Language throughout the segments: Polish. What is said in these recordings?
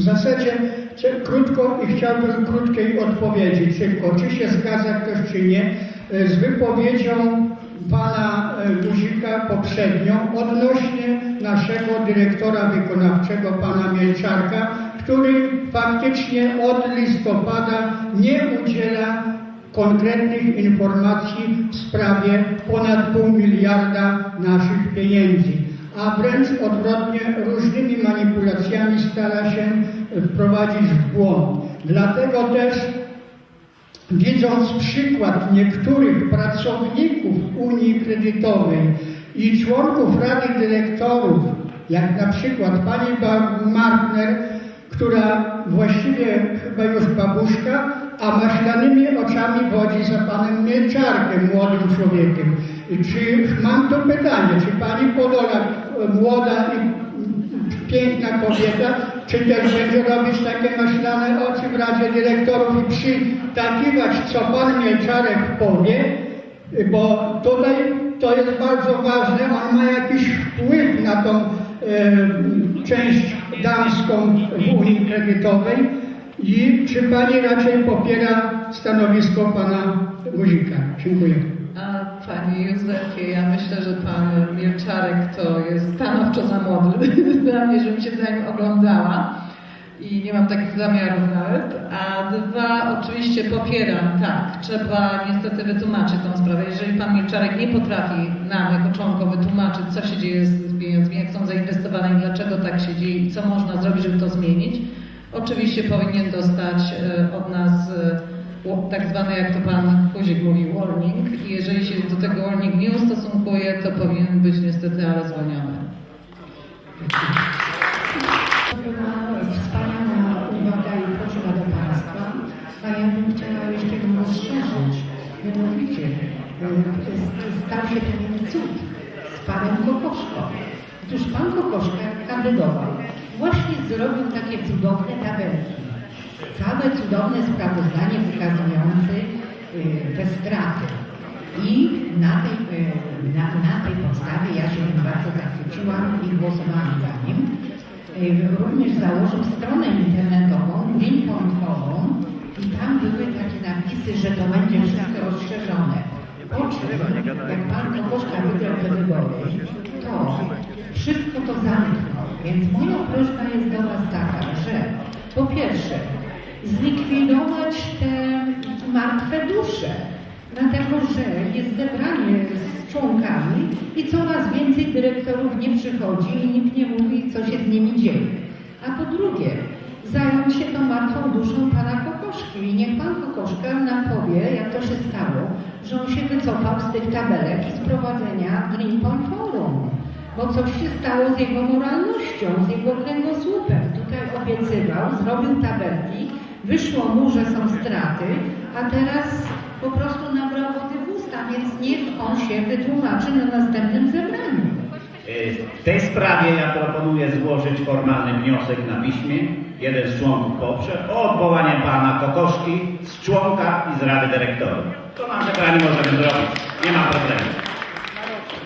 W zasadzie krótko i chciałbym krótkiej odpowiedzi. Tylko, czy się zgadza ktoś, czy nie, e, z wypowiedzią pana e, Guzika poprzednią odnośnie naszego dyrektora wykonawczego, pana Mielczarka, który faktycznie od listopada nie udziela konkretnych informacji w sprawie ponad pół miliarda naszych pieniędzy, a wręcz odwrotnie różnymi manipulacjami stara się wprowadzić w błąd. Dlatego też Widząc przykład niektórych pracowników Unii Kredytowej i członków Rady Dyrektorów, jak na przykład pani Martner, która właściwie chyba już babuszka, a maślanymi oczami wodzi za panem Mielczarkiem, młodym człowiekiem. Czy mam to pytanie, czy pani Podolak, młoda i piękna kobieta, czy też będzie robić takie maślane oczy w Radzie Dyrektorów i przytakiwać, co pan Mielczarek powie, bo tutaj to jest bardzo ważne, on ma jakiś wpływ na tą e, część damską w Unii Kredytowej i czy pani raczej popiera stanowisko pana Guzika? Dziękuję. A Panie Józefie, ja myślę, że Pan Mielczarek to jest stanowczo za młody dla mnie, żebym się za nim oglądała i nie mam takich zamiarów nawet. A dwa, oczywiście popieram, tak, trzeba niestety wytłumaczyć tą sprawę. Jeżeli Pan Mielczarek nie potrafi nam jako członkom wytłumaczyć, co się dzieje z pieniędzmi, jak są zainwestowane i dlaczego tak się dzieje i co można zrobić, żeby to zmienić, oczywiście powinien dostać e, od nas e, tak zwany, jak to pan Kuzik mówi, warning i jeżeli się do tego warning nie ustosunkuje, to powinien być niestety ale zwolniony. Stał się pewien cud z panem Kokoszką. Otóż pan Kokoszka kandydował, właśnie zrobił takie cudowne tabelki. Całe cudowne sprawozdanie wykazujące y, te straty. I na tej, y, na, na tej podstawie ja się bardzo zachwyciłam i głosowałam za nim. Y, Również założył stronę internetową, greenpointową i tam były takie napisy, że to będzie wszystko rozszerzone. Po czym, jak pan wygrał te wybory, to wszystko to zamknął. Więc moja prośba jest do Was taka, że po pierwsze, zlikwidować te martwe dusze, dlatego że jest zebranie z członkami i coraz więcej dyrektorów nie przychodzi i nikt nie mówi, co się z nimi dzieje. A po drugie, duszą pana Kokoszki i niech pan Kokoszka nam powie, jak to się stało, że on się wycofał z tych tabelek z prowadzenia Green Point Forum. Bo coś się stało z jego moralnością, z jego kręgosłupem. Tutaj obiecywał, zrobił tabelki, wyszło mu, że są straty, a teraz po prostu nabrał wody w usta, więc niech on się wytłumaczy na następnym zebraniu. W tej sprawie ja proponuję złożyć formalny wniosek na piśmie. Jeden z członków poprze o odwołanie pana Kokoszki z członka i z Rady Dyrektorów. To na zebraniu możemy zrobić. Nie ma problemu.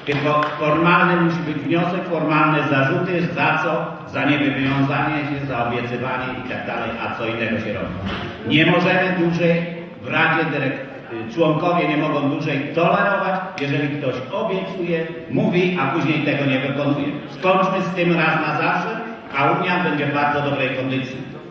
Tylko formalny musi być wniosek, formalne zarzuty, za co, za niewywiązanie się, za obiecywanie i tak dalej, a co innego się robi. Nie możemy dłużej w Radzie Dyrektorów, członkowie nie mogą dłużej tolerować, jeżeli ktoś obiecuje, mówi, a później tego nie wykonuje. Skończmy z tym raz na zawsze, a Unia będzie w bardzo dobrej kondycji.